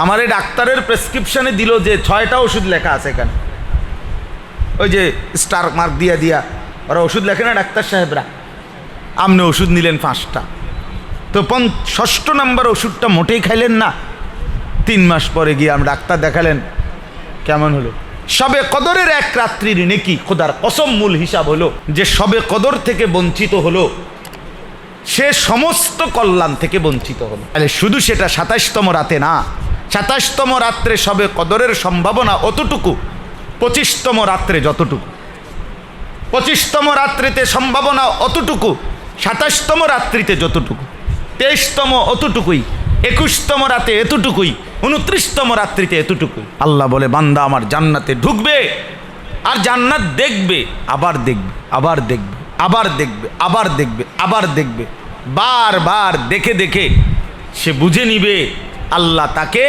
আমার ডাক্তারের প্রেসক্রিপশানে দিল যে ছয়টা ওষুধ লেখা আছে এখানে। ওই যে স্টার মার্ক দিয়া দিয়া, ওরা ওষুধ লেখে না ডাক্তার সাহেবরা? আপনি ওষুধ নিলেন পাঁচটা। তো পন ষষ্ঠ নাম্বার ওষুধটা মোটেই খাইলেন না। তিন মাস পরে গিয়ে আমি ডাক্তার দেখালেন, কেমন হলো? সবে কদরের এক রাত্রির নেকি, খোদার কসম মূল হিসাব হলো যে সবে কদর থেকে বঞ্চিত হলো। সে সমস্ত কল্যাণ থেকে বঞ্চিত হলো। তাহলে শুধু সেটা সাতাশতম রাতে না সাতাশতম রাত্রে সবে কদরের সম্ভাবনা অতটুকু, পঁচিশতম রাত্রে যতটুকু। পঁচিশতম রাত্রিতে সম্ভাবনা অতটুকু, সাতাশতম রাত্রিতে যতটুকু। তেইশতম অতটুকুই, একুশতম রাতে এতটুকুই, উনত্রিশতম রাত্রিতে এতটুকুই আল্লাহ বলে, বান্দা আমার জান্নাতে ঢুকবে, আর জান্নাত দেখবে, আবার দেখবে আবার দেখবে আবার দেখবে আবার দেখবে আবার দেখবে। বারবার দেখে দেখে সে বুঝে নিবে আল্লাহ তাকে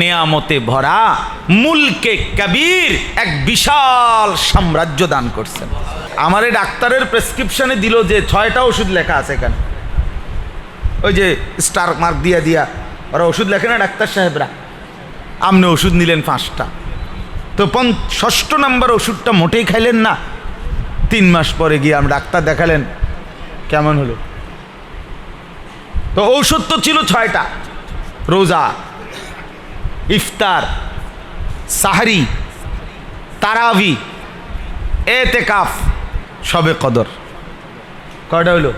নেয়ামতে ভরা মুলকে কবির এক বিশাল সাম্রাজ্য দান করছেন। আমার এই ডাক্তারের প্রেসক্রিপশনে দিল যে ছয়টা ওষুধ লেখা আছে এখানে। ওই যে স্টার মার্ক দিয়া দিয়া, ওরা ওষুধ লেখে না ডাক্তার সাহেবরা? আপনি ওষুধ নিলেন পাঁচটা। তো পন ষষ্ঠ নাম্বার ওষুধটা মোটেই খাইলেন না। তিন মাস পরে গিয়ে আমি ডাক্তার দেখালেন, কেমন হলো? তো ঔষধ তো ছিল ছয়টা। রোজা, ইফতার, সাহারি, তারাবি, এতেকাফ, সবে কদর। কয়টা হইল?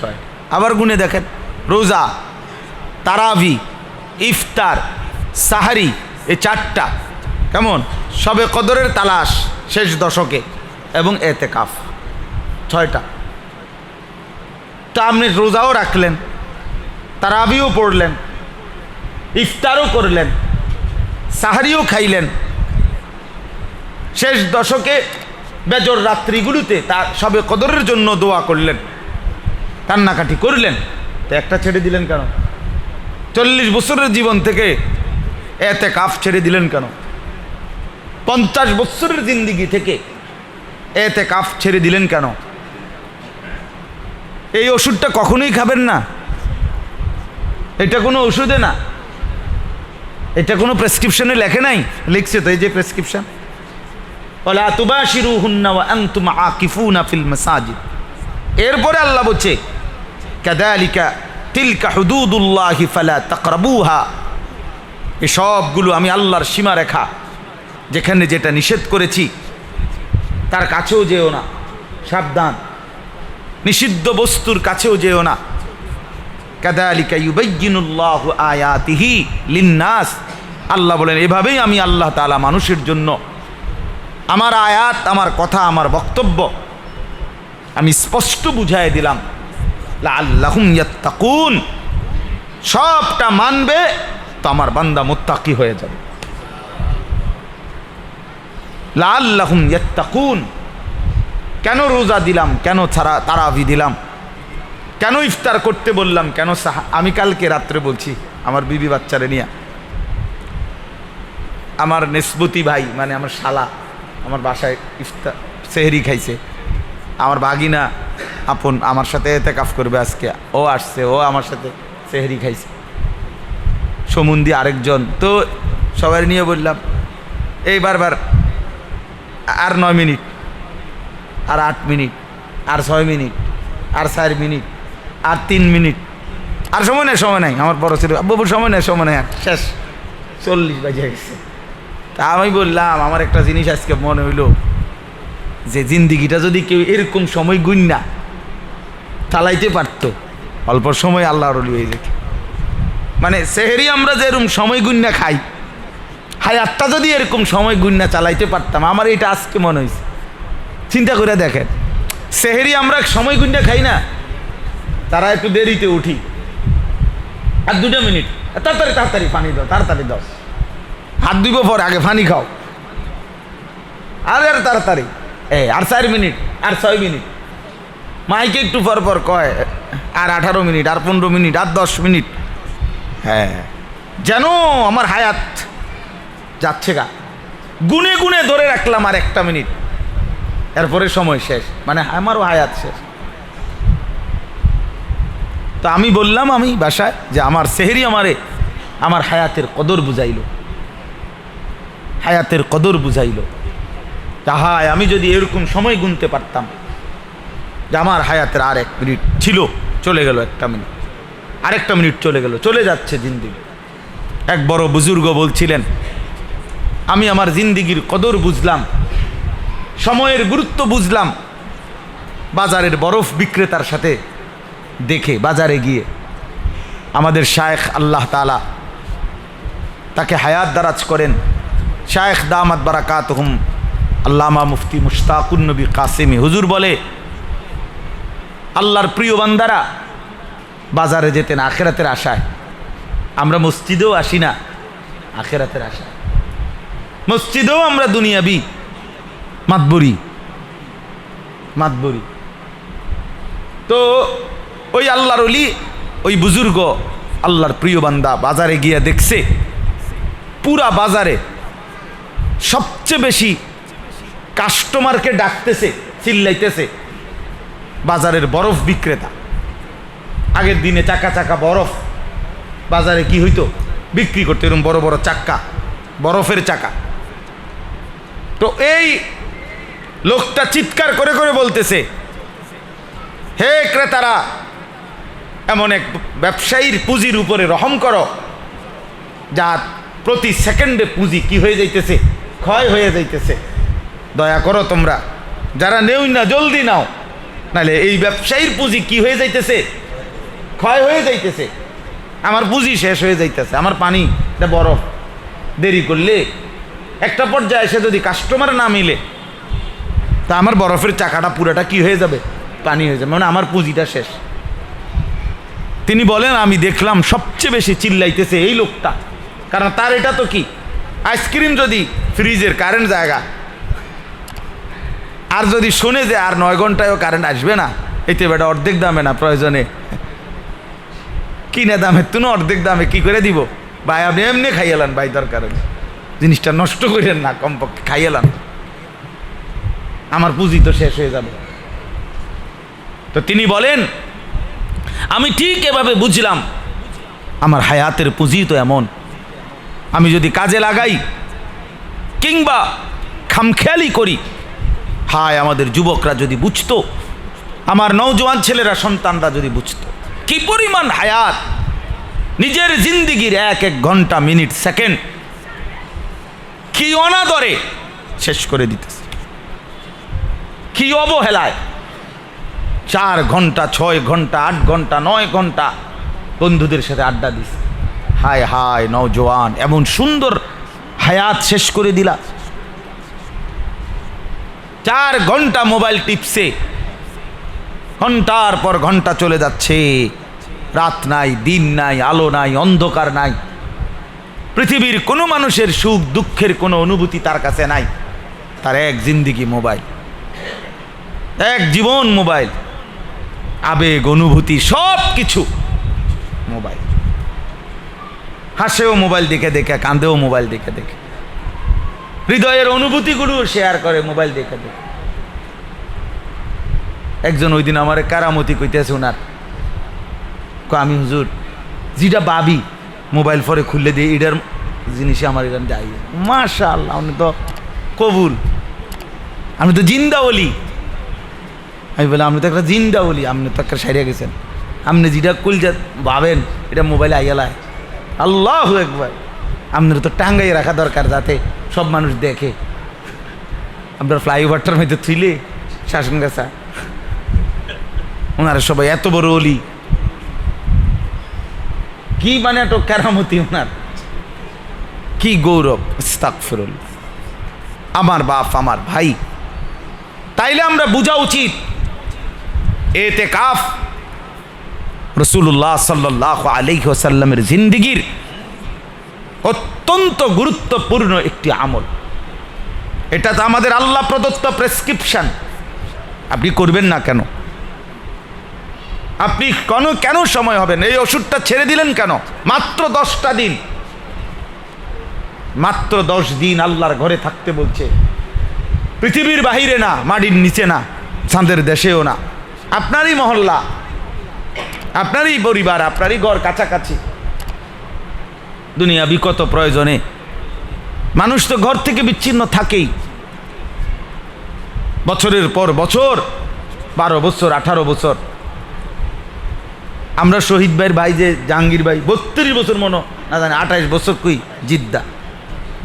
ছয়। আবার গুনে দেখেন। রোজা তারাভি ইফতার, সাহারি এই চারটা। কেমন? সবে কদরের তালাশ শেষ দশকে এবং এতে কাফ ছয়টা। তা আপনি রোজাও রাখলেন, তারাবিও পড়লেন ইফতারও করলেন, সাহারিও খাইলেন। শেষ দশকে বেজর রাত্রিগুলিতে তার সবে কদরের জন্য দোয়া করলেন, কান্নাকাটি করলেন। তো একটা ছেড়ে দিলেন কেন? চল্লিশ বছরের জীবন থেকে এতে কাফ ছেড়ে দিলেন কেন? পঞ্চাশ বছরের জিন্দিগি থেকে এতে কাফ ছেড়ে দিলেন কেন? এই ওষুধটা কখনোই খাবেন না। এটা কোনো ওষুধে না। এটা কোনো প্রেসক্রিপশনে লেখে নাই? লিখছে তো এই যে প্রেসক্রিপশন ওলা তুবাশিরু হুন্না ওয়া আনতুম আকিফুনা ফিল মাসাজিদ। এরপরে আল্লাহ বলছে কাদালিকা তিলকা হুদুদুল্লাহি ফালা তাকরাবুহা। এসবগুলো আমি আল্লাহর সীমারেখা যেখানে যেটা নিষেধ করেছি তার কাছেও যেও না সাবধান। নিষিদ্ধ বস্তুর কাছেও যেও না। কাদালিকা ইউবাইয়িনুল্লাহু আয়াতিহি লিন্নাস। আল্লাহ বলেন, এভাবেই আমি আল্লাহ তাআলা মানুষের জন্য আমার আয়াত, আমার কথা, আমার বক্তব্য আমি স্পষ্ট বুঝাই দিলাম। ইয়াত্তাকুন। সবটা মানবে তো আমার বান্দা মুত্তাকি হয়ে যাবে। লাল্লাহুম কেন রোজা দিলাম? কেন ছাড়া তারাবি দিলাম? কেন ইফতার করতে বললাম? কেন আমি কালকে রাত্রে বলছি, আমার বিবি বাচ্চারে নিয়ে আমার নেসবতী ভাই মানে আমার শালা, আমার বাসায় ইফতার, সেহরি খাইছে। আমার বাগিনা আপন আমার সাথে এতে কাফ করবে আজকে। ও আসছে, ও আমার সাথে সেহরি খাইছে। সমুন্দি আরেকজন। তো সবাই নিয়ে বললাম, এই বারবার, আর নয় মিনিট, আর আট মিনিট, আর ছয় মিনিট, আর চার মিনিট আর তিন মিনিট। আর সময় নেই সময় নাই আমার বড় ছিল। বাবুর সময় নেই সময় নেই আর। শেষ। চল্লিশ বাজে গেছে। তা আমি বললাম আমার একটা জিনিস আজকে মনে হইল যে জিন্দিগিটা যদি কেউ এরকম সময় গুণ না চালাইতে পারতো অল্প সময় আল্লাহর অলি হয়ে যেত। মানে সেহেরি আমরা যে এরকম সময় গুন্না খাই হায়াতটা যদি এরকম সময় গুন্না চালাইতে পারতাম আমার এটা আজকে মনে হয়েছে চিন্তা করে দেখেন সেহেরি আমরা সময় গুন্না খাই না তারা একটু দেরিতে উঠি। আর দুটো মিনিট। তাড়াতাড়ি তাড়াতাড়ি পানি দাও, তাড়াতাড়ি দাও। হাত ধুইব পর আগে পানি খাও। আর আর, তাড়াতাড়ি। এই আর চার মিনিট, আর ছয় মিনিট। মাইকে একটু পর পর কয়, আর আঠারো মিনিট, আর পনেরো মিনিট, আর দশ মিনিট। হ্যাঁ। যেন আমার হায়াত যাচ্ছে গা। গুনে গুনে ধরে রাখলাম আর একটা মিনিট। এরপরে সময় শেষ। মানে আমারও হায়াত শেষ। তো আমি বললাম আমি বাসায় যে আমার সেহেরি আমারে, আমার হায়াতের কদর বুঝাইল। হায়াতের কদর বুঝাইল। তাহায় আমি যদি এরকম সময় গুনতে পারতাম যে আমার হায়াতের আর এক মিনিট ছিল, চলে গেল একটা মিনিট। আরেকটা মিনিট চলে গেল, চলে যাচ্ছে জিন্দিগি। এক বড় বুজুর্গ বলছিলেন, আমি আমার জিন্দিগির কদর বুঝলাম, সময়ের গুরুত্ব বুঝলাম, বাজারের বরফ বিক্রেতার সাথে দেখে, বাজারে গিয়ে। আমাদের শায়েখ আল্লাহ তালা তাকে হায়াত দারাজ করেন। শায়েখ দামাত বারাকাত হুম আল্লামা মুফতি মুশতাকুন নবী কাসেমি। হুজুর বলে, আল্লাহর প্রিয় বান্দারা, বাজারে যেতেন আখেরাতের আশায়। আমরা মসজিদেও আসি না, আখেরাতের আশায়। মসজিদেও আমরা দুনিয়াবি, মাতবরি মাতবরি। তো ওই আল্লাহর অলি ওই বুজুর্গ আল্লাহর প্রিয় বান্দা বাজারে গিয়ে দেখছে, পুরা বাজারে সবচেয়ে বেশি কাস্টমারকে ডাকতেছে, চিল্লাইতেছে, বাজারের বরফ বিক্রেতা। আগের দিনে চাকা চাকা বরফ, বাজারে কি হইতো? বিক্রি করতে এরকম বড় বড় চাক্কা, বরফের চাকা। তো এই লোকটা চিৎকার করে করে বলতেছে, হে ক্রেতারা এমন এক ব্যবসায়ীর পুঁজির উপরে রহম করো যা প্রতি সেকেন্ডে পুঁজি কি হয়ে যাইতেছে? ক্ষয় হয়ে যাইতেছে। দয়া করো তোমরা, যারা নেও না, জলদি নাও। নাহলে এই ব্যবসায়ীর পুঁজি কি হয়ে যাইতেছে? ক্ষয় হয়ে যাইতেছে। আমার পুঁজি শেষ হয়ে যাইতেছে, আমার পানি, এটা বরফ। দেরি করলে একটা পর্যায়ে এসে যদি কাস্টমার না মিলে, তা আমার বরফের চাকাটা পুরাটা কি হয়ে যাবে? পানি হয়ে যাবে মানে আমার পুঁজিটা শেষ। তিনি বলেন, আমি দেখলাম সবচেয়ে বেশি চিল্লাইতেছে এই লোকটা। কারণ তার এটা তো কি? আইসক্রিম যদি ফ্রিজের কারেন্ট জায়গা, আর যদি শুনে যে আর নয় ঘন্টায়ও কারেন্ট আসবে না, এতে বেটা অর্ধেক দামে না প্রয়োজনে? কিনে দামে তুনো অর্ধেক দামে কি করে দিব? ভাই, আপনি এমনি খাইয়েলান ভাই দরকার। জিনিসটা নষ্ট করেন না, কমপক্ষে খাইয়েলান। আমার পুঁজি তো শেষ হয়ে যাবে। তো তিনি বলেন আমি ঠিক এভাবে বুঝলাম। আমার হায়াতের পুঁজি তো এমন। আমি যদি কাজে লাগাই কিংবা খামখেয়ালি করি, হায় আমাদের যুবকরা যদি বুঝতো, আমার নৌজওয়ান ছেলেরা, সন্তানরা যদি বুঝতো, কি পরিমাণ হায়াত! নিজের জিন্দিগির এক এক ঘণ্টা, মিনিট, সেকেন্ড, কি অনাদরে শেষ করে দিতেছে। কি অবহেলায়! চার ঘণ্টা, ছয় ঘণ্টা, আট ঘণ্টা, নয় ঘণ্টা বন্ধুদের সাথে আড্ডা দিস। হায় হায় নওজোয়ান, এমন সুন্দর হায়াত শেষ করে দিলা। চার ঘণ্টা মোবাইল টিপসে ঘণ্টার পর ঘণ্টা চলে যাচ্ছে। রাত নাই, দিন নাই, আলো নাই, অন্ধকার নাই। পৃথিবীর কোনো মানুষের সুখ, দুঃখের কোনো অনুভূতি তার কাছে নাই। তার এক জিন্দিগি মোবাইল, এক জীবন মোবাইল। আবেগ, অনুভূতি সব কিছু মোবাইল। হাসেও মোবাইল দেখে দেখে, কাঁদেও মোবাইল দেখে দেখে। হৃদয়ের অনুভূতিগুলো শেয়ার করে মোবাইল দেখে দেখে। একজন ওই দিন আমার কারামতি কইতেছে ওনার আমি হুজুর, যেটা বাবি মোবাইল পরে খুললে দিয়ে এটার জিনিসে আমার এখানে যাই। মাশা আল্লাহ আপনি তো কবুল। আমি তো জিন্দা বলি। আমি বলি আপনি তো একটা জিন্দা বলি আপনি তো একটা সারিয়া গেছেন। আপনি যেটা কুলজা ভাবেন, এটা মোবাইলে আইয়ালায় আল্লাহ একবার আপনার তো টাঙ্গাই রাখা দরকার যাতে সব মানুষ দেখে। আপনার ফ্লাইওভারটার মধ্যে থুইলে, শাসন গাছা। ওনারা সবাই এত বড় অলি। কি মানে এত কেরামতি ওনার? কি গৌরব ইস্তাকফিরুল আমার বাপ, আমার ভাই। তাইলে আমরা বোঝা উচিত এতে কাফ রসুল্লাহ সাল্লাহ আলহ্লামের জিন্দিগির অত্যন্ত গুরুত্বপূর্ণ একটি আমল। এটা তো আমাদের আল্লাহ প্রদত্ত প্রেসক্রিপশন। আপনি করবেন না কেন? আপনি কেন কেন সময় হবেন এই ওষুধটা ছেড়ে দিলেন কেন? মাত্র দশটা দিন। মাত্র দশ দিন আল্লাহর ঘরে থাকতে বলছে। পৃথিবীর বাহিরে না, মাটির নিচে না, চাঁদের দেশেও না। আপনারই মহল্লা, আপনারই পরিবার, আপনারই ঘর কাছাকাছি। দুনিয়া বিকত প্রয়োজনে? মানুষ তো ঘর থেকে বিচ্ছিন্ন থাকেই। বছরের পর বছর, বারো বছর, আঠারো বছর। আমরা শহীদ ভাইয়ের ভাই যে জাহাঙ্গীর ভাই, বত্রিশ বছর মনো, না জানি আঠাইশ বছর কই জিদ্দা।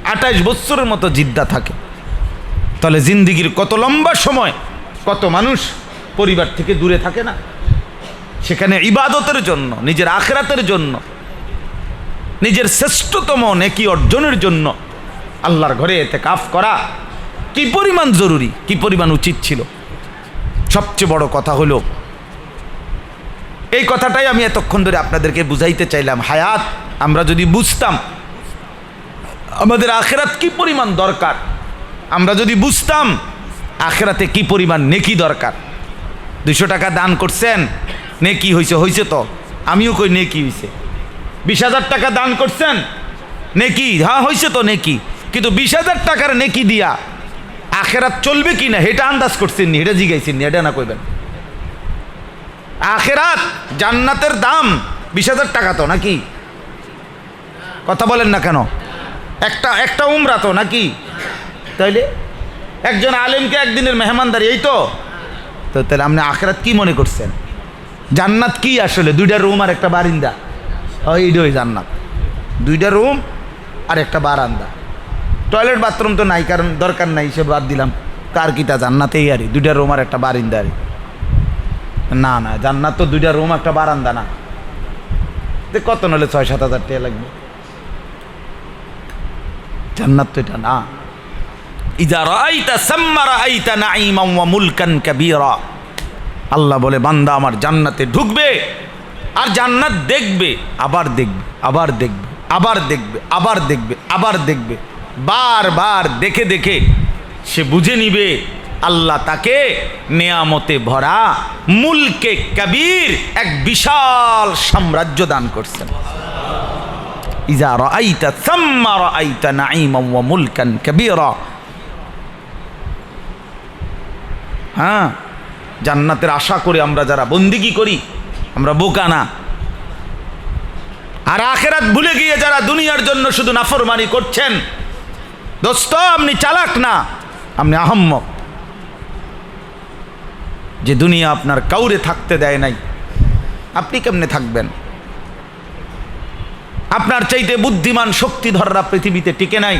আঠাইশ বছরের মতো জিদ্দা থাকে। তাহলে জিন্দিগির কত লম্বা সময়, কত মানুষ পরিবার থেকে দূরে থাকে না। সেখানে ইবাদতের জন্য, নিজের আখরাতের জন্য, নিজের শ্রেষ্ঠতম নেকি অর্জনের জন্য আল্লাহর ঘরে এতে কাফ করা কি পরিমাণ জরুরি, কি পরিমাণ উচিত ছিল? সবচেয়ে বড় কথা হলো, এই কথাটাই আমি এতক্ষণ ধরে আপনাদেরকে বুঝাইতে চাইলাম। হায়াত, আমরা যদি বুঝতাম আমাদের আখেরাত কি পরিমাণ দরকার, আমরা যদি বুঝতাম আখেরাতে কি পরিমাণ নেকি দরকার দুশো টাকা দান করছেন? নে কি হয়েছে হয়েছে তো। আমিও কই নে কি হয়েছে বিশ হাজার টাকা দান করছেন? নেকি? হ্যাঁ হয়েছে তো নেকি। কিন্তু বিশ হাজার টাকার নেকি দিয়া আখেরাত চলবে কি না এটা আন্দাজ করছেন নি এটা জিগাইছেন নি, এটা না কইবেন। আখেরাত জান্নাতের দাম বিশ হাজার টাকা তো, নাকি? কথা বলেন না কেন? একটা একটা উমরা তো, নাকি? তাইলে একজন আলেমকে একদিনের মেহমানদারি, এই তো? তো তাহলে আপনি আখেরাত কি মনে করছেন? জান্নাত কি আসলে? দুইটা রুম আর একটা বারিন্দা। ওই জান্নাত। দুইটা রুম আর একটা বারান্দা। টয়লেট বাথরুম তো নাই, কারণ দরকার নাই, সে বাদ দিলাম। কার কিটা জান্নাতেই আরি, দুইটা রুম আর একটা বারিন্দা আরি। না না, জান্নাত তো দুইটা রুম, একটা বারান্দা না। তো কত নলে ছয় সাত হাজার টাকা লাগবে? জান্নাত তো এটা না। আল্লাহ বলে, বান্দা আমার জান্নাতে ঢুকবে আর জান্নাত দেখবে, আবার দেখবে আবার দেখবে আবার দেখবে আবার দেখবে আবার দেখবে। বারবার দেখে দেখে সে বুঝে নিবে, আল্লাহ তাকে নেয়ামতে ভরা মুলকে কবির এক বিশাল সাম্রাজ্য দান করছেন। ইজা রাআইতা সাম্মা রাআইতা নাঈমান ওয়া মুলকান কাবীরা। হ্যাঁ জান্নাতের আশা করে আমরা যারা বন্দিগি করি, আমরা বোকা না। আর আখেরাত ভুলে গিয়ে যারা দুনিয়ার জন্য শুধু নাফরমানি করছেন, দোস্ত, আপনি চালাক না, আপনি আহম্মক। যে দুনিয়া আপনার কাউরে থাকতে দেয় নাই, আপনি কেমনে থাকবেন? আপনার চাইতে বুদ্ধিমান শক্তিধররা পৃথিবীতে টিকে নাই,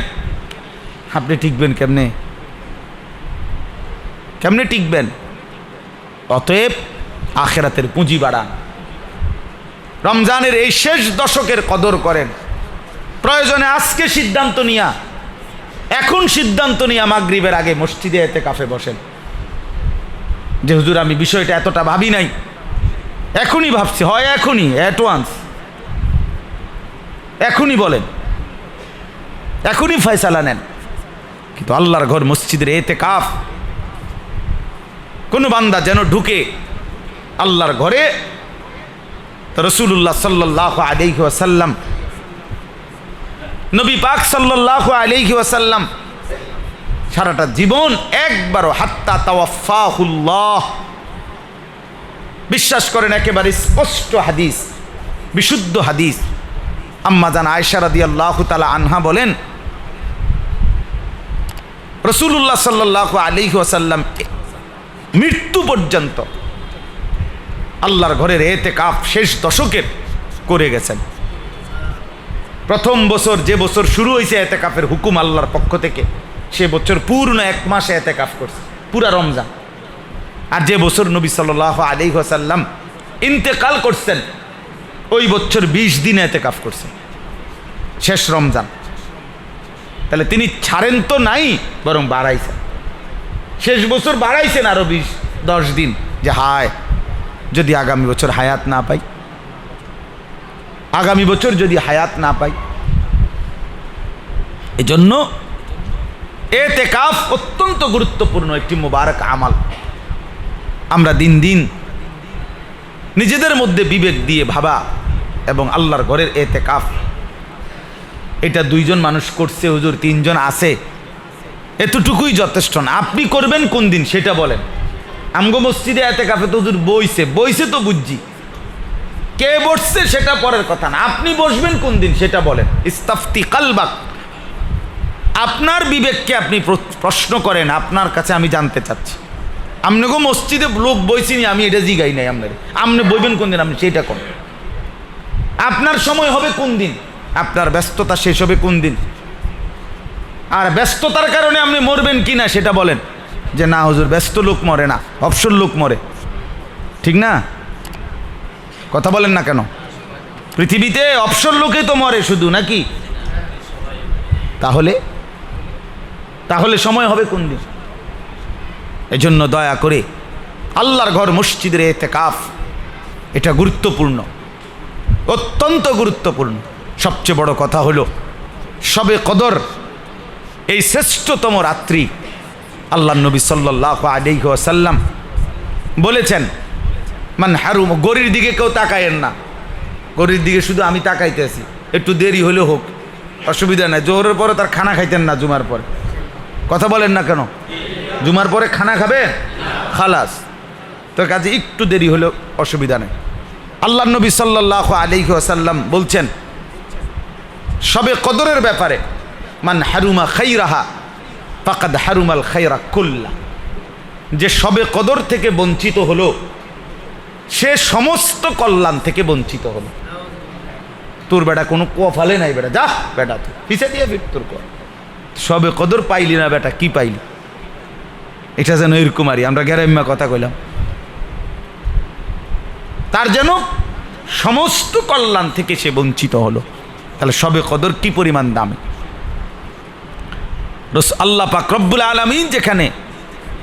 আপনি টিকবেন কেমনে? কেমনে টিকবেন? অতএব আখেরাতের পুঁজি বাড়ান। রমজানের এই শেষ দশকের কদর করেন। প্রয়োজনে আজকে সিদ্ধান্ত নিয়া, এখন সিদ্ধান্ত নিয়া মাগরিবের আগে মসজিদে এতে কাফে বসেন। যে হুজুর, আমি বিষয়টা এতটা ভাবি নাই। এখনই ভাবছি, হয় এখনই অ্যাডভান্স এখনই বলেন। এখনই ফয়সালা নেন। কিন্তু আল্লাহর ঘর মসজিদের এতে কাফ কোনো বান্দা যেন ঢুকে আল্লাহর ঘরে রসুল্লাহ সাল্লাহ আলাইহি ওয়াসাল্লাম, নবী পাক সাল্লাহ আলাইহি ওয়াসাল্লাম সারাটা জীবন একবারও, হাত্তা তাওয়াফাহুল্লাহ বিশ্বাস করেন একেবারে স্পষ্ট হাদিস, বিশুদ্ধ হাদিস। আম্মাজান আয়সা রাদি আল্লাহ তালা আনহা বলেন রসুল্লাহ সাল্লাহ আলাইহি ওয়াসাল্লাম মৃত্যু পর্যন্ত। আল্লাহর ঘরের এতে কাপ শেষ দশকের করে গেছেন। প্রথম বছর যে বছর শুরু হয়েছে এতে কাপের হুকুম আল্লাহর পক্ষ থেকে, সে বছর পূর্ণ এক মাসে এতে কাপ করছে, পুরা রমজান। আর যে বছর নবী সাল আলি হাসাল্লাম ইন্তেকাল করছেন, ওই বছর বিশ দিনে এতে কাপ করছেন শেষ রমজান। তাহলে তিনি ছাড়েন তো নাই, বরং বাড়াইছেন। শেষ বছর বাড়াইছেন আরও বিশ, দশ দিন। যে হায়, যদি আগামী বছর হায়াত না পাই, আগামী বছর যদি হায়াত না পাই, এজন্য এতে কাফ অত্যন্ত গুরুত্বপূর্ণ একটি মোবারক আমাল। আমরা দিন দিন নিজেদের মধ্যে বিবেক দিয়ে ভাবা এবং আল্লাহর ঘরের এতে কাফ এটা দুইজন মানুষ করছে, হুজুর তিনজন আছে। এতটুকুই যথেষ্ট না। আপনি করবেন কোন দিন, সেটা বলেন। আমগো মসজিদে এতে কাফে তো হুজুর বইছে বইছে তো বুঝছি। কে বসছে সেটা পরের কথা না। আপনি বসবেন কোন দিন, সেটা বলেন। ইস্তাফতি কালবাক। আপনার বিবেককে আপনি প্র- প্রশ্ন করেন, আপনার কাছে আমি জানতে চাচ্ছি। আপনাকে মসজিদে লোক বইছিনি আমি এটা জিগাই নাই আপনার। আপনি বইবেন কোন দিন, আপনি সেটা করেন আপনার সময় হবে কোন দিন? আপনার ব্যস্ততা শেষ হবে কোন দিন? আর ব্যস্ততার কারণে আপনি মরবেন কি না সেটা বলেন। যে না, হুজুর, ব্যস্ত লোক মরে না, অবসর লোক মরে। ঠিক না? কথা বলেন না কেন? পৃথিবীতে অবসর লোকেই তো মরে শুধু, নাকি? তাহলে? তাহলে সময় হবে কোন দিন? এজন্য দয়া করে আল্লাহর ঘর মসজিদের এতে কাফ এটা গুরুত্বপূর্ণ, অত্যন্ত গুরুত্বপূর্ণ। সবচেয়ে বড় কথা হলো, সবে কদর এই শ্রেষ্ঠতম রাত্রি আল্লাহ নবী সাল্লাহ আলিহাসাল্লাম বলেছেন, মান হারুম গরির দিকে কেউ তাকায়েন না। গরির দিকে শুধু আমি তাকাইতে তাকাইতেছি একটু দেরি হলে হোক, অসুবিধা নাই। জোহরের পরে তার খানা খাইতেন না জুমার পরে। কথা বলেন না কেন? জুমার পরে খানা খাবে খালাস। তোর কাছে একটু দেরি হলেও অসুবিধা নেই। আল্লাহ নবী সাল্লাহ আলিহি আসাল্লাম বলছেন, সবে কদরের ব্যাপারে মান হারুমা খাইরাহা, ফাকাদ হারুমাল খাইরা কুল্লা। যে সবে কদর থেকে বঞ্চিত হলো, সে সমস্ত কল্যাণ থেকে বঞ্চিত হলো। তোর বেটা কোনো কুয়া ফালে নাই বেটা, যা বেটা তুই পিছিয়ে দিয়ে ফির তোর কর সবে কদর পাইলি না বেটা, কি পাইলি? এটা যেন এরকম আরই আমরা গ্যারাম্যা কথা কইলাম। তার যেন সমস্ত কল্যাণ থেকে সে বঞ্চিত হলো। তাহলে সবে কদর কি পরিমাণ দামে? রস আল্লাহ পাক রব্বুল আলমিন যেখানে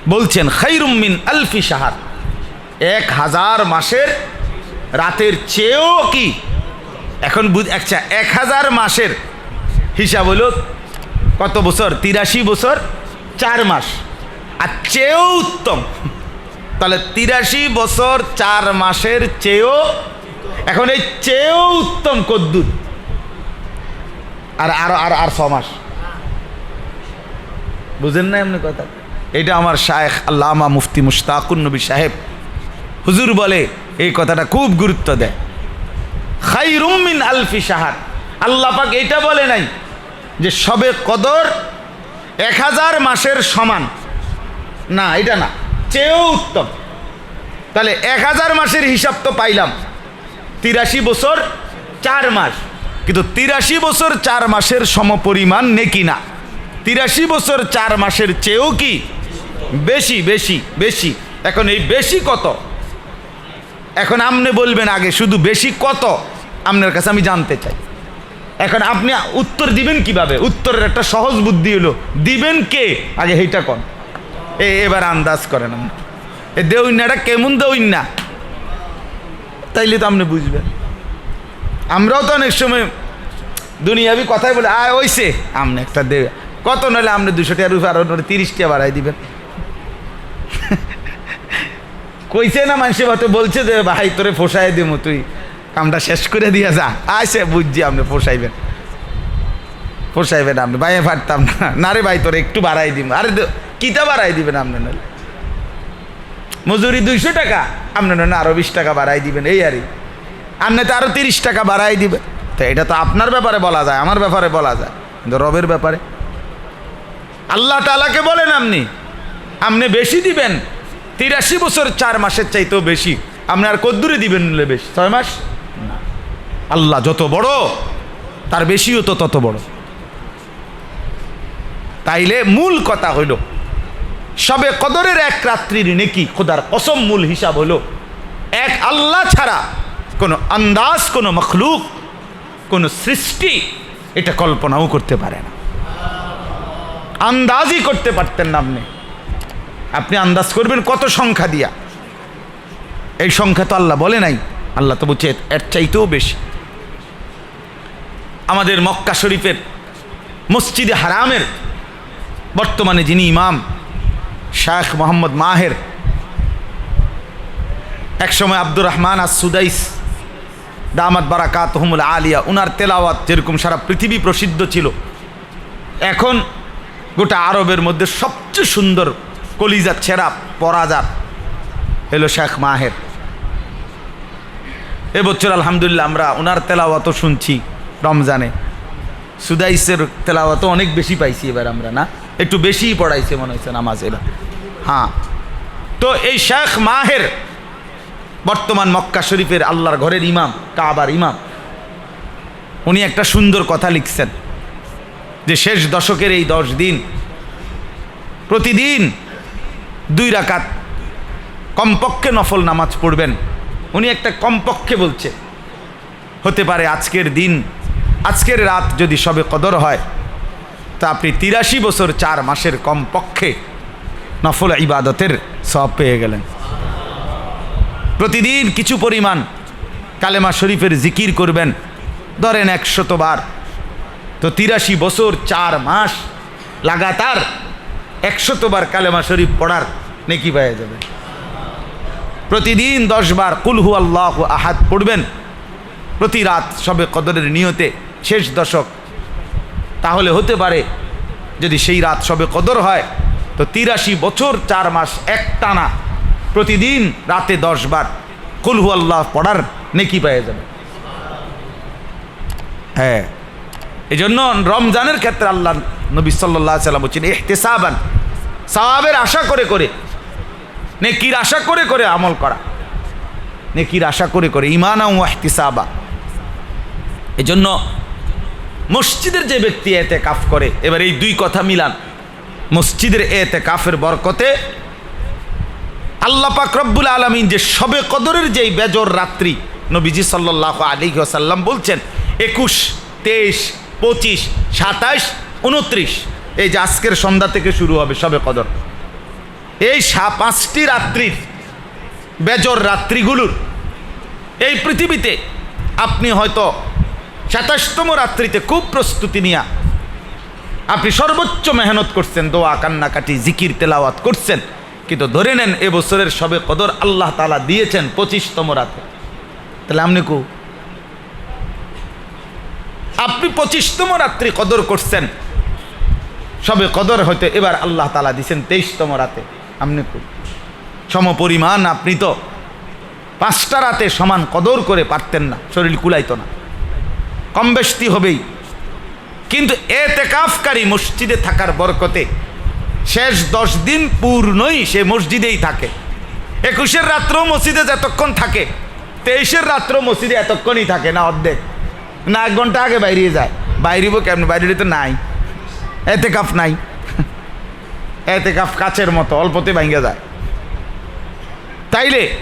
বলছেন খৈরুমিন আলফি সাহার এক হাজার মাসের রাতের চেয়েও কি? এখন বুঝ আচ্ছা এক হাজার মাসের হিসাব হলো কত বছর? তিরাশি বছর, চার মাস। আর চেয়েও উত্তম। তাহলে তিরাশি বছর, চার মাসের চেয়েও এখন এই চেয়েও উত্তম কদ্দুর। আর আর আর আর ছ মাস। বুঝেন না এমনি কথা? এটা আমার শায়েখ আল্লামা মুফতি মুশতাকুন নবী সাহেব। হুজুর বলে, এই কথাটা খুব গুরুত্ব দেয়। খাইরুমিন আলফি সাহার আল্লাহ পাক এটা বলে নাই যে সবে কদর এক হাজার মাসের সমান। না, এটা না, চেয়েও উত্তম। তাহলে এক হাজার মাসের হিসাব তো পাইলাম। তিরাশি বছর চার মাস। কিন্তু তিরাশি বছর চার মাসের সমপরিমাণ নেকি না। তিরাশি বছর চার মাসের চেয়েও কি? বেশি বেশি বেশি। এখন এই বেশি কত? এখন আপনি বলবেন আগে, শুধু বেশি কত? আপনার কাছে আমি জানতে চাই। এখন আপনি উত্তর দিবেন কীভাবে? উত্তরের একটা সহজ বুদ্ধি হলো, দিবেন কে? আগে সেইটা কন। এ, এবার আন্দাজ করেন আপনি। এ দেউন্যাটা কেমন দেউন্যা তাইলে তো আপনি বুঝবেন। আমরাও তো অনেক সময় দুনিয়াবি কথাই বলে, আয়, ওইসে। আপনি একটা দেবে কত নইলে আপনি দুশো টাকা রুপে আরও তিরিশ টাকা বাড়াই দিবেন? কইছে না মানুষের হয়তো বলছে যে, ভাই, তোরে ফোসাই দিব তুই। কামটা শেষ করে দিয়ে যা। আইসে, বুঝছি আপনি ফোসাইবেন। ফোসাইবেন আপনি, ভাইয়ে পারতাম না। না রে ভাই, তোরে একটু বাড়াই দিব আরে কিতা বাড়াই দিবেন আপনি নাহলে মজুরি দুইশো টাকা, আপনি না আরও বিশ টাকা বাড়াই দিবেন, এই আরই আপনি তো আরও তিরিশ টাকা বাড়াই দিবে তো এটা তো আপনার ব্যাপারে বলা যায়, আমার ব্যাপারে বলা যায়। কিন্তু রবের ব্যাপারে? আল্লাহ তালাকে বলেন আপনি আপনি বেশি দিবেন, তিরাশি বছর চার মাসের চাইতেও বেশি, আপনি আর কদ্দুরে দিবেন বেশি, ছয় মাস। আল্লাহ যত বড়, তার বেশিও তো তত বড়। তাইলে মূল কথা হইল, সবে কদরের এক রাত্রির নেকি খোদার কসম মূল হিসাব হলো এক আল্লাহ ছাড়া কোনো আন্দাজ, কোনো মখলুক, কোনো সৃষ্টি এটা কল্পনাও করতে পারে না। আন্দাজই করতে পারতেন না আপনি। আপনি আন্দাজ করবেন কত সংখ্যা দিয়া। এই সংখ্যা তো আল্লাহ বলে নাই। আল্লাহ তো বলছে এর চাইতেও বেশি। আমাদের মক্কা শরীফের মসজিদে হারামের বর্তমানে যিনি ইমাম শাহ মোহাম্মদ মাহের, একসময় আব্দুর রহমান আর সুদাইস দামাত বারাকাত হমুল আলিয়া, উনার তেলাওয়াত যেরকম সারা পৃথিবী প্রসিদ্ধ ছিল, এখন গোটা আরবের মধ্যে সবচেয়ে সুন্দর কলিজা ছেঁড়া পরাজাত হলো শেখ মাহের। এবছর আলহামদুলিল্লাহ আমরা ওনার তেলাওয়াতও শুনছি রমজানে। সুদাইসের তেলাওয়াতও অনেক বেশি পাইছি এবার আমরা, না? একটু বেশিই পড়াইছে মনে হচ্ছে নামাজ এবার হ্যাঁ। তো এই শেখ মাহের বর্তমান মক্কা শরীফের আল্লাহর ঘরের ইমাম, কাবার ইমাম, উনি একটা সুন্দর কথা লিখছেন। যে শেষ দশকের এই দশ দিন, প্রতিদিন দুই রাকাত কমপক্ষে নফল নামাজ পড়বেন। উনি একটা কমপক্ষে বলছে, হতে পারে আজকের দিন, আজকের রাত যদি সবে কদর হয়, তা আপনি তিরাশি বছর চার মাসের কমপক্ষে নফল ইবাদতের সব পেয়ে গেলেন। প্রতিদিন কিছু পরিমাণ কালেমা শরীফের জিকির করবেন, ধরেন একশতবার তো তিরাশি বছর, চার মাস লাগাতার একশতবার কালেমা শরীফ পড়ার নেকি পাওয়া যাবে। প্রতিদিন দশবার কুলহু আল্লাহ আহাদ পড়বেন। প্রতি রাত সবে কদরের নিয়তে শেষ দশক। তাহলে হতে পারে যদি সেই রাত সবে কদর হয়, তো তিরাশি বছর, চার মাস এক টানা প্রতিদিন রাতে দশবার কুলহু আল্লাহ পড়ার নেকি পেয়ে যাবে। হ্যাঁ। এই জন্য রমজানের ক্ষেত্রে আল্লাহ নবী সাল্লাহ সাল্লাম বলছেন এহতেসাবান সাহাবের আশা করে করে, নেকির আশা করে করে আমল করা। নেকির আশা করে করে ইমানা এই জন্য মসজিদের যে ব্যক্তি এতে কাফ করে, এবার এই দুই কথা মিলান। মসজিদের এতে কাফের বরকতে আল্লাহ পাক আলমিন যে সবে কদরের যেই বেজর রাত্রি নবীজি সাল্লাহ আলী বলছেন, একুশ, তেইশ পঁচিশ, সাতাশ, উনত্রিশ। এই যে আজকের সন্ধ্যা থেকে শুরু হবে সবে কদর। এই পাঁচটি রাত্রির বেজর রাত্রিগুলোর এই পৃথিবীতে আপনি হয়তো সাতাশতম রাত্রিতে খুব প্রস্তুতি নিয়া আপনি সর্বোচ্চ মেহনত করছেন, দোয়া, কান্নাকাটি, জিকির, তেলাওয়াত করছেন। কিন্তু ধরে নেন এবছরের সবে কদর আল্লাহ তালা দিয়েছেন পঁচিশতম রাতে। তাহলে আপনি কু আপনি পঁচিশতম রাত্রি কদর করছেন। সবে কদর হয়তো এবার আল্লাহ তালা দিছেন তেইশতম রাতে। আপনি কু সমপরিমাণ আপনি তো পাঁচটা রাতে সমান কদর করে পারতেন না, শরীর কুলাইতো না। কম বেশি হবেই। কিন্তু এতে কাফকারী মসজিদে থাকার বরকতে শেষ দশ দিন পূর্ণই সে মসজিদেই থাকে। একুশের রাত্রেও মসজিদে যতক্ষণ থাকে, তেইশের রাত্র মসজিদে এতক্ষণই থাকে না অর্ধেক। না, এক ঘণ্টা আগে বাইরে যায়। বাইরিব কেমন? বাইরে তো নাই। এতে কাফ নাই। এতে কাফ কাছের মতো, অল্পতে ভাঙ্গে যায়। তাইলে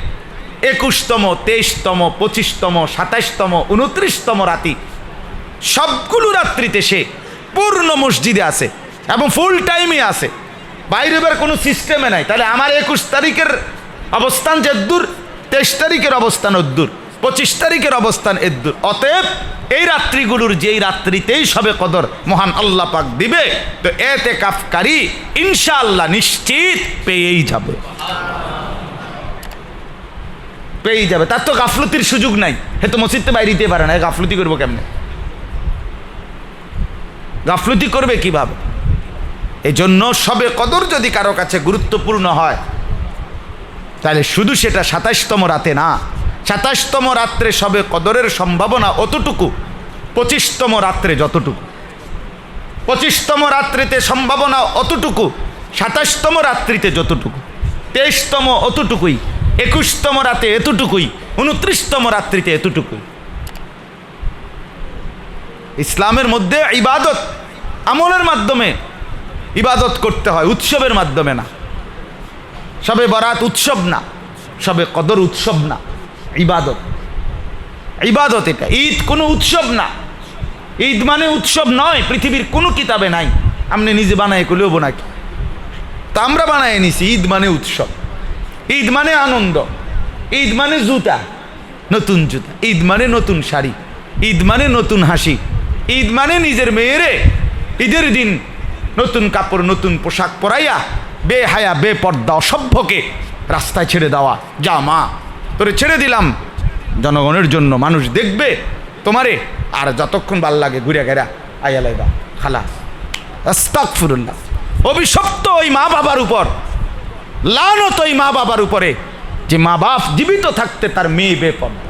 একুশতম, তেইশতম, পঁচিশতম, সাতাইশতম, উনত্রিশতম রাতি সবগুলো রাত্রিতে সে পূর্ণ মসজিদে আছে এবং ফুল টাইমে আছে। বাইরে বের কোনো সিস্টেমে নাই। তাহলে আমার একুশ তারিখের অবস্থান যে দূর, তেইশ তারিখের অবস্থান অদ্দূর পঁচিশ তারিখের অবস্থান এদ্দূর অতএব এই রাত্রিগুলোর যেই রাত্রিতেই সবে কদর মহান আল্লাহ পাক দিবে, তো এতে কাফকারী ইনশাআল্লাহ নিশ্চিত পেয়েই যাবে। পেয়েই যাবে। তার তো গাফলতির সুযোগ নাই। হে তো মসজিদতে বাইরে দিতে পারে না। গাফলতি করব কেমনে? গাফলতি করবে কীভাবে? এই জন্য সবে কদর যদি কারও কাছে গুরুত্বপূর্ণ হয়, তাহলে শুধু সেটা সাতাশতম রাতে না সাতাশতম রাত্রে সবে কদরের সম্ভাবনা অতটুকু, পঁচিশতম রাত্রে যতটুকু। পঁচিশতম রাত্রিতে সম্ভাবনা অতটুকু, সাতাশতম রাত্রিতে যতটুকু। তেইশতম অতটুকুই, একুশতম রাতে এতটুকুই, উনত্রিশতম রাত্রিতে এতটুকুই। ইসলামের মধ্যে ইবাদত আমলের মাধ্যমে ইবাদত করতে হয়, উৎসবের মাধ্যমে না। সবে বরাত উৎসব না, সবে কদর উৎসব না। ইবাদত। ইবাদত এটা। ঈদ কোনো উৎসব না। ঈদ মানে উৎসব নয়, পৃথিবীর কোনো কিতাবে নাই। আপনি নিজে বানায় করলেও নাকি? তা আমরা বানায় নিছি, ঈদ মানে উৎসব। ঈদ মানে আনন্দ। ঈদ মানে জুতা, নতুন জুতা। ঈদ মানে নতুন শাড়ি। ঈদ মানে নতুন হাসি। ঈদ মানে নিজের মেয়েরে ঈদের দিন নতুন কাপড়, নতুন পোশাক পরাইয়া বে হায়া বে পর্দা অসভ্যকে রাস্তায় ছেড়ে দেওয়া। যা মা তোরে ছেড়ে দিলাম। জনগণের জন্য মানুষ দেখবে তোমারে। আর যতক্ষণ ভালো লাগে ঘুরে গেরা আয়ালাইবা খালা। আস্তাকফিরুল্লাহ অভিশপ্ত ওই মা বাবার উপর, লানত ওই মা বাবার উপরে, যে মা বাপ জীবিত থাকতে তার মেয়ে বেপর্দা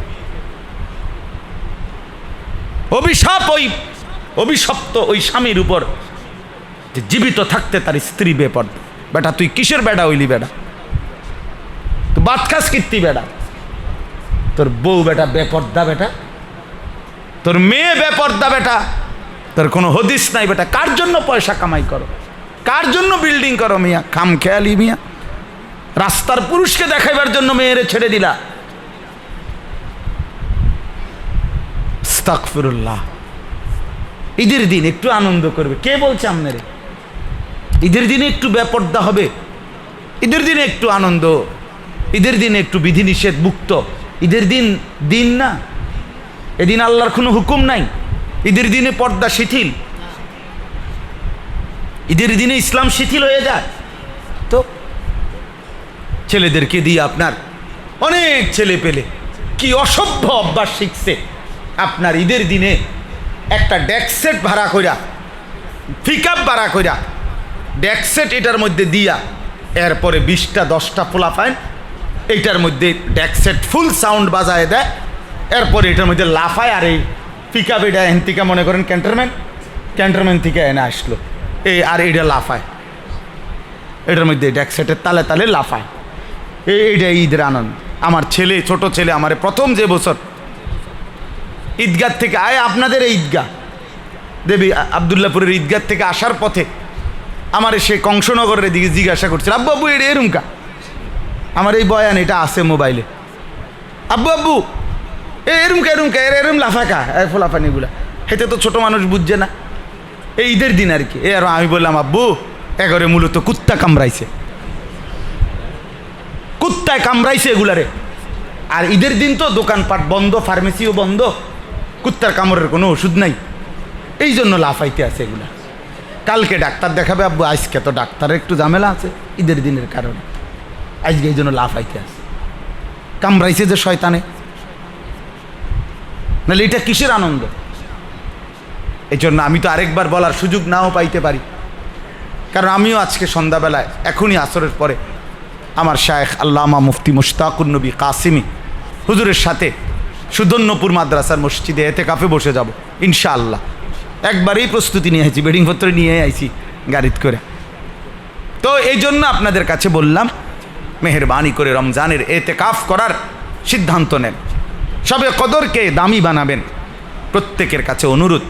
অভিশাপ ওই, অভিশপ্ত ওই স্বামীর উপর, যে জীবিত থাকতে তার স্ত্রী বেপর বেটা, তুই কিসের বেটা হইলি বেটা তুই বাদ খাস কীর্তি বেটা তোর বউ বেটা বেপর্দা বেটা? তোর মেয়ে বেপর্দা বেটা? তোর কোনো হদিস নাই বেটা। কার জন্য পয়সা কামাই করো? কার জন্য বিল্ডিং করো মিয়া? খাম খেয়ালি মিয়া। রাস্তার পুরুষকে দেখাইবার জন্য মেয়েরে ছেড়ে দিলা। আস্তাগফিরুল্লাহ। ঈদের দিন একটু আনন্দ করবে। কে বলছে আপনারে? ঈদের দিনে একটু বেপর্দা হবে। ঈদের দিনে একটু আনন্দ। ঈদের দিনে একটু বিধিনিষেধ মুক্ত। ঈদের দিন দিন না। এদিন আল্লাহর কোনো হুকুম নাই। ঈদের দিনে পর্দা শিথিল। ঈদের দিনে ইসলাম শিথিল হয়ে যায়। তো ছেলেদেরকে দিয়ে আপনার অনেক ছেলে পেলে কি অসভ্য অভ্যাস শিখছে। আপনার ঈদের দিনে একটা ডেকসেট ভাড়া কইরা পিকআপ ভাড়া কইরা ডেকসেট এটার মধ্যে দিয়া, এরপরে বিশটা, দশটা পোলা পাইন এইটার মধ্যে ডেকসেট ফুল সাউন্ড বাজায় দেয়। এরপরে এটার মধ্যে লাফায় আর এই পিক আপ এটা এন মনে করেন ক্যান্টারম্যান। ক্যান্টারম্যান থেকে এনে আসলো। এই আর এইটা লাফায়। এটার মধ্যে ডেকসেটের তালে তালে লাফায়। এই এইটা ঈদের আনন্দ। আমার ছেলে, ছোট ছেলে আমার প্রথম যে বছর ঈদগাহ থেকে আয় আপনাদের এই ঈদগাহ। দেবী আবদুল্লাপুরের ঈদগাহ থেকে আসার পথে আমার সে কংসনগরের দিকে জিজ্ঞাসা করছিল, আব্বু আব্বু এটা এরুমকা? আমার এই বয়ান এটা আছে মোবাইলে। আব্বু আব্বু! এ এরুমকা এরুমকা এর, এরম লাফাকা? ফোলাফানিগুলা হেতে তো ছোট মানুষ বুঝছে না। এই ঈদের দিন আর কি। এ, আর আমি বললাম, আব্বু, এগরে মূলত কুত্তা কামড়াইছে। কুত্তায় কামড়াইছে এগুলারে। আর ঈদের দিন তো দোকানপাট বন্ধ, ফার্মেসিও বন্ধ। কুত্তার কামড়ের কোনো ওষুধ নাই। এই জন্য লাফাইতে আছে এগুলা। কালকে ডাক্তার দেখাবে, আব্বু, আজকে তো ডাক্তারের একটু ঝামেলা আছে ঈদের দিনের কারণে। আজকে এই জন্য লাভ লাফাইতে আছে। কামড়াইছে যে শয়তানে। নাহলে এটা কিসের আনন্দ? এই জন্য আমি তো আরেকবার বলার সুযোগ নাও পাইতে পারি। কারণ আমিও আজকে সন্ধ্যাবেলায়, এখনই আসরের পরে আমার শায়েখ আল্লামা মুফতি মুশতাকুর নবী কাসিমি হুজুরের সাথে সুদন্যপুর মাদ্রাসার মসজিদে এতে কাফে বসে যাব, ইনশাআল্লাহ। একবারেই প্রস্তুতি নিয়ে আইছি বেডিংপত্র নিয়ে আইছি গাড়িত করে। তো এই জন্য আপনাদের কাছে বললাম মেহরবানি করে রমজানের এতে কাফ করার সিদ্ধান্ত নেন। সবে কদরকে দামি বানাবেন। প্রত্যেকের কাছে অনুরোধ